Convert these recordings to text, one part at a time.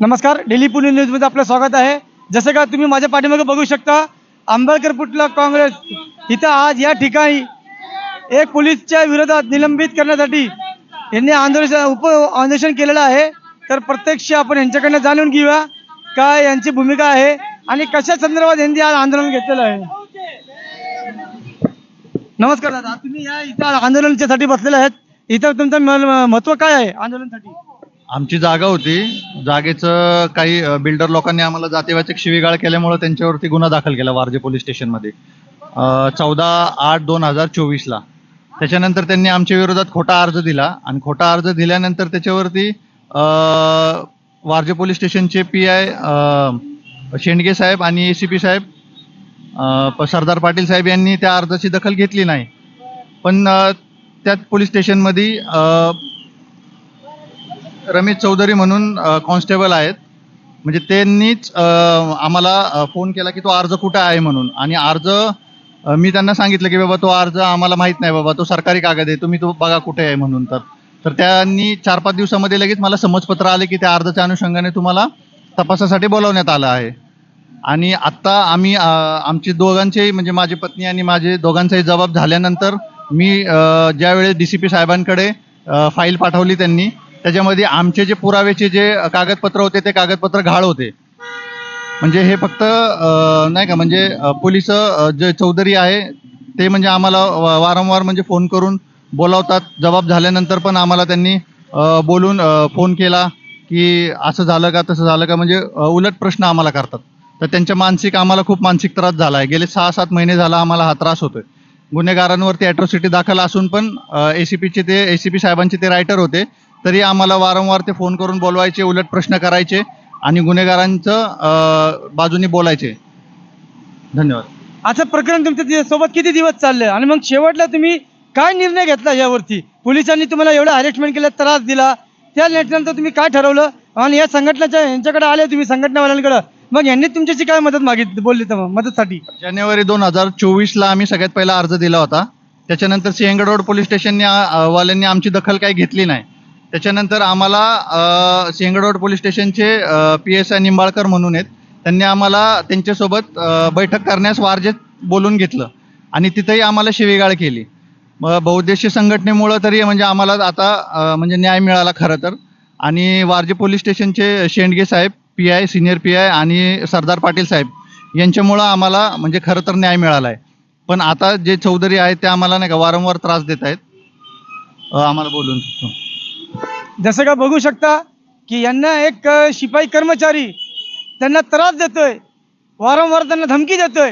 नमस्कार डेली पुणे न्यूजमध्ये आपलं स्वागत आहे. जसं का तुम्ही माझ्या पाठीमागे बघू शकता आंबेडकर पुटला काँग्रेस. इथं आज या ठिकाणी एक पोलीसच्या विरोधात निलंबित करण्यासाठी यांनी आंदोलन उप आंदोलन केलेलं आहे. तर प्रत्यक्ष आपण यांच्याकडनं जाणून घेऊया काय यांची भूमिका आहे आणि कशा संदर्भात यांनी आज आंदोलन घेतलेलं आहे. नमस्कार दादा तुम्ही या इथं आंदोलनासाठी बसलेले आहेत. इथं तुमचं महत्त्व काय आहे आंदोलनासाठी? आमची जागा होती. जागेचं काही बिल्डर लोकांनी आम्हाला जातीवाचक शिवीगाळ केल्यामुळे त्यांच्यावरती गुन्हा दाखल केला वारजे पोलीस स्टेशनमध्ये. चौदा आठ दोन हजार चोवीसला. त्याच्यानंतर त्यांनी आमच्या विरोधात खोटा अर्ज दिला आणि खोटा अर्ज दिल्यानंतर त्याच्यावरती वारजे पोलीस स्टेशनचे पी आय शेंडगे साहेब आणि ए सी पी साहेब प- सरदार पाटील साहेब यांनी त्या अर्जाची दखल घेतली नाही. पण त्यात पोलीस स्टेशनमध्ये रमेश चौधरी म्हणून कॉन्स्टेबल आहेत. म्हणजे त्यांनीच आम्हाला फोन केला की तो अर्ज कुठं आहे म्हणून. आणि अर्ज मी त्यांना सांगितलं की बाबा तो अर्ज आम्हाला माहीत नाही बाबा तो सरकारी कागद आहे तुम्ही तो बघा कुठे आहे म्हणून तर. तर त्यांनी चार पाच दिवसामध्ये लगेच मला समजपत्र आले की त्या अर्जाच्या अनुषंगाने तुम्हाला तपासासाठी बोलावण्यात आलं आहे. आणि आत्ता आम्ही आमची आमचे दोघांचे म्हणजे माझी पत्नी आणि माझे दोघांचाही जबाब झाल्यानंतर मी ज्यावेळेस डी सी पी साहेबांकडे फाईल पाठवली त्यांनी त्याच्यामध्ये आमचे जे पुराव्याचे जे कागदपत्र होते ते कागदपत्र घाळ होते. म्हणजे हे फक्त नाही का म्हणजे पोलीस जे चौधरी आहे ते म्हणजे आम्हाला वारंवार म्हणजे फोन करून बोलावतात. जबाब झाल्यानंतर पण आम्हाला त्यांनी बोलून फोन केला की असं झालं का तसं झालं का म्हणजे उलट प्रश्न आम्हाला करतात. तर त्यांच्या मानसिक आम्हाला खूप मानसिक त्रास झाला आहे. गेले सहा सात महिने झाला आम्हाला हा त्रास होतोय. गुन्हेगारांवरती अॅट्रॉसिटी दाखल असून पण ए सी पीचे ते ए सी पी साहेबांचे ते रायटर होते. तरी आम्हाला वारंवार ते फोन करून बोलवायचे उलट प्रश्न करायचे आणि गुन्हेगारांचं बाजूनी बोलायचे. धन्यवाद. असं प्रकरण तुमच्या ति- सोबत किती दिवस चाललंय? आणि मग शेवटला तुम्ही काय निर्णय घेतला यावरती? पोलिसांनी तुम्हाला एवढं हॅरेसमेंट केलं त्रास दिला. त्या नंतर तुम्ही काय ठरवलं? आणि या संघटनेच्या यांच्याकडे आले तुम्ही संघटनावाल्यांकडे. मग यांनी तुमच्याशी काय मदत मागितली बोलली तर मग मदतसाठी? जानेवारी दोन हजार चोवीसला आम्ही सगळ्यात पहिला अर्ज दिला होता. त्याच्यानंतर सिंहगड रोड पोलीस स्टेशनने वाल्यांनी आमची दखल काही घेतली नाही. त्याच्यानंतर आम्हाला अ, पोलीस स्टेशनचे पी एस आय निंबाळकर म्हणून आहेत. त्यांनी आम्हाला त्यांच्यासोबत बैठक करण्यास वारजेत बोलून घेतलं. आणि तिथंही आम्हाला शिवीगाळ केली. मग बहुउद्देशीय संघटनेमुळं तरी म्हणजे आम्हाला आता म्हणजे न्याय मिळाला खरं तर. आणि वारजे पोलीस स्टेशनचे शेंडगे साहेब P I senior P I आणि सरदार पाटील साहेब यांच्यामुळं आम्हाला म्हणजे खरं तर न्याय मिळाला आहे पण आता जे चौधरी आहेत ते आम्हाला नाही का वारंवार त्रास देत आहेत. आम्हाला बोलून जसं का बघू शकता की यांना एक शिपाई कर्मचारी त्यांना त्रास देतोय वारंवार त्यांना धमकी देतोय.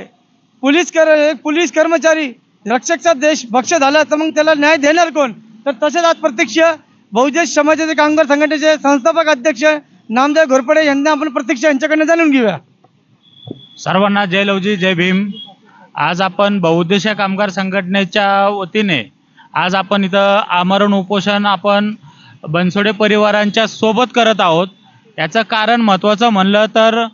पोलीस कर एक पोलीस कर्मचारी रक्षकचा देश भक्ष झाला तर मग त्याला न्याय देणार कोण? तर तसेच आज प्रत्यक्ष बहुजन समाजाचे कामगार संघटनेचे संस्थापक अध्यक्ष नामदेव घोरपडे यांना आपण प्रत्यक्ष यांच्याकडनं जाणून घेऊया. सर्वांना जय लवजी जय भीम. आज आपण बहुउद्देशीय कामगार संघटनेच्या वतीने आज आपण इथं आमरण उपोषण आपण बनसोडे परिवारांच्या सोबत करत आहोत. याचं कारण महत्त्वाचं म्हणलं तर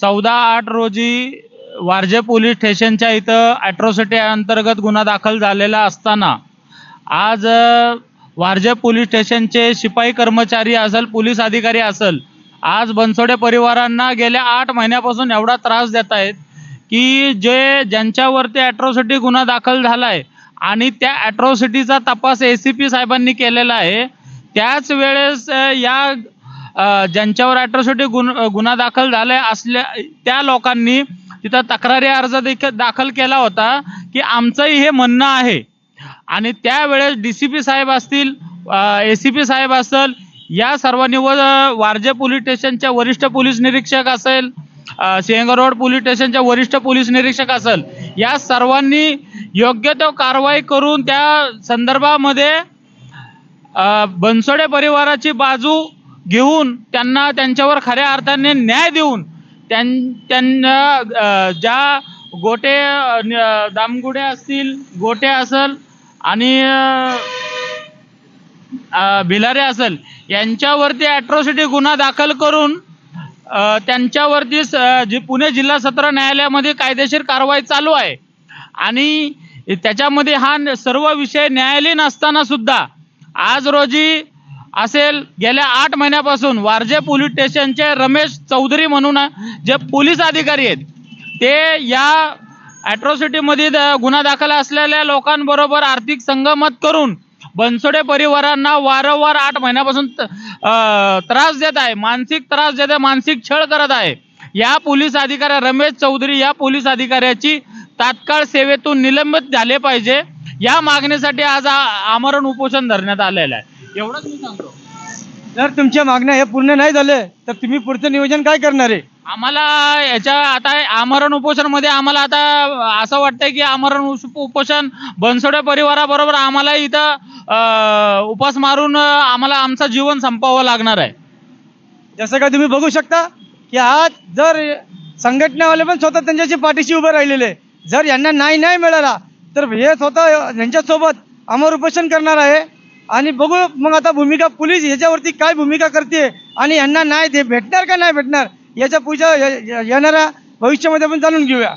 चौदा आठ रोजी वारजे पोलीस स्टेशनच्या इथं ॲट्रॉसिटी अंतर्गत गुन्हा दाखल झालेला असताना आज वारजे पोलीस स्टेशनचे शिपाई कर्मचारी असेल पोलीस अधिकारी असेल आज बनसोडे परिवारांना गेल्या आठ महिन्यापासून एवढा त्रास देत आहेत की जे ज्यांच्यावरती ॲट्रॉसिटी गुन्हा दाखल झाला आहे आणि त्या ॲट्रॉसिटीचा तपास ए सी पी साहेबांनी केलेला आहे त्याच वेळेस या ज्यांच्यावर अॅट्रॉसिटी गुन गुन्हा दाखल झाला असल्या त्या लोकांनी तिथं तक्रारी अर्ज देखील दाखल केला होता की आमचंही हे म्हणणं आहे. आणि त्यावेळेस डी सी पी साहेब असतील ए सी पी साहेब असेल या सर्वांनी व वारजे पोलीस स्टेशनच्या वरिष्ठ पोलीस निरीक्षक असेल अ, रोड पोलीस स्टेशनच्या वरिष्ठ पोलीस निरीक्षक असेल या सर्वांनी योग्य तो कारवाई करून त्या संदर्भामध्ये बनसोडे परिवाराची बाजू घेऊन त्यांना त्यांच्यावर खऱ्या अर्थाने न्याय देऊन त्यां त्यांना ज्या गोटे दामगुडे असतील गोटे असेल आणि भिलारे असेल यांच्यावरती ॲट्रॉसिटी गुन्हा दाखल करून त्यांच्यावरती जी पुणे जिल्हा सत्र न्यायालयामध्ये कायदेशीर कारवाई चालू आहे. आणि त्याच्यामध्ये हा सर्व विषय न्यायालयीन असताना सुद्धा आज रोजी असेल गेल्या आठ महिन्यापासून वारजे पोलीस स्टेशनचे रमेश चौधरी म्हणून जे पोलीस अधिकारी आहेत ते या ॲट्रॉसिटीमध्ये द- गुन्हा दाखल असलेल्या लोकांबरोबर आर्थिक संगमत करून बनसोडे परिवारांना वारंवार आठ महिन्यापासून त्रास देत आहे मानसिक त्रास देत आहे मानसिक छळ करत आहे. या पोलीस अधिकारी रमेश चौधरी या पोलीस अधिकाऱ्याची तात्काळ सेवेतून निलंबित झाले पाहिजे. या मागणीसाठी आज आमरण उपोषण धरण्यात आलेलं आहे. एवढंच मी सांगतो. जर तुमच्या मागण्या हे पूर्ण नाही झाले तर तुम्ही पुढचं नियोजन काय करणार आहे? आम्हाला याच्या आता आमरण उपोषणमध्ये आम्हाला आता असं वाटतंय की आमरण उपोषण बनसोडे परिवाराबरोबर आम्हाला इथं उपास मारून आम्हाला आमचं जीवन संपवावं लागणार आहे. जसं का तुम्ही बघू शकता की आज जर संघटनावाले पण स्वतः त्यांच्याशी पाठीशी उभे राहिलेले जर यांना न्याय नाही मिळाला तर हे स्वतः यांच्यासोबत अमर उपोषण करणार आहे. आणि बघू मग आता भूमिका पोलीस याच्यावरती काय भूमिका करते आणि यांना न्याय दे भेटणार का नाही भेटणार याच्या पुढच्या येणाऱ्या भविष्यामध्ये आपण जाणून घेऊया.